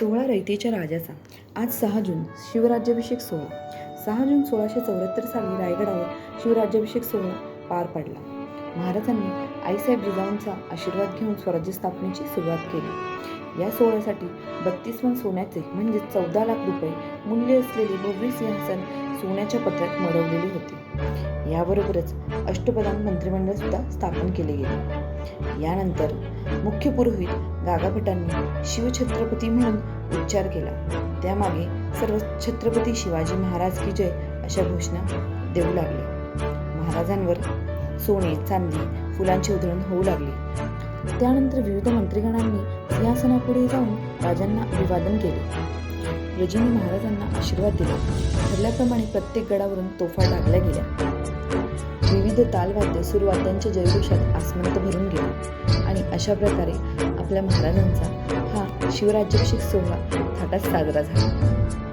सोहळा रयतेच्या राजाचा. आज सहा जून शिवराज्याभिषेक सोहळा. सहा जून सोळाशे चौऱ्याहत्तर साली रायगडावर शिवराज्याभिषेक सोहळा पार पडला. महाराजांनी आईसाहेब जिजाऊंचा आशीर्वाद घेऊन स्वराज्य स्थापनेची सुरुवात केली. या सोहळ्यासाठी बत्तीस मन सोन्याचे म्हणजे चौदा लाख रुपये मूल्य असलेले भव्य सिंहासन सोन्याच्या पत्रात मडवलेले होते. याबरोबरच अष्टप्रधान मंत्रिमंडळ सुद्धा स्थापन केले गेले. यानंतर मुख्य पुरोहित गागाभटांनी शिवछत्रपती म्हणून उच्चार केला. त्यामागे सर्व छत्रपती शिवाजी महाराज की जय अशा घोषणा देऊ लागले. महाराजांवर सोने चांदी फुलांची उधळण होऊ लागली. त्यानंतर विविध मंत्रिगण सिंहासनापुढे जाऊन राजांना अभिवादन केले. रजनी महाराजांना आशीर्वाद दिला. ठरल्याप्रमाणे प्रत्येक गडावरून तोफा टाकल्या गेल्या. विविध तालवाद्य सुरवाद्यांच्या जयघोषात आसमंत भरून गेले. आणि अशा प्रकारे आपल्या महाराजांचा हा शिवराज्याभिषेक सोहळा थाटात साजरा झाला.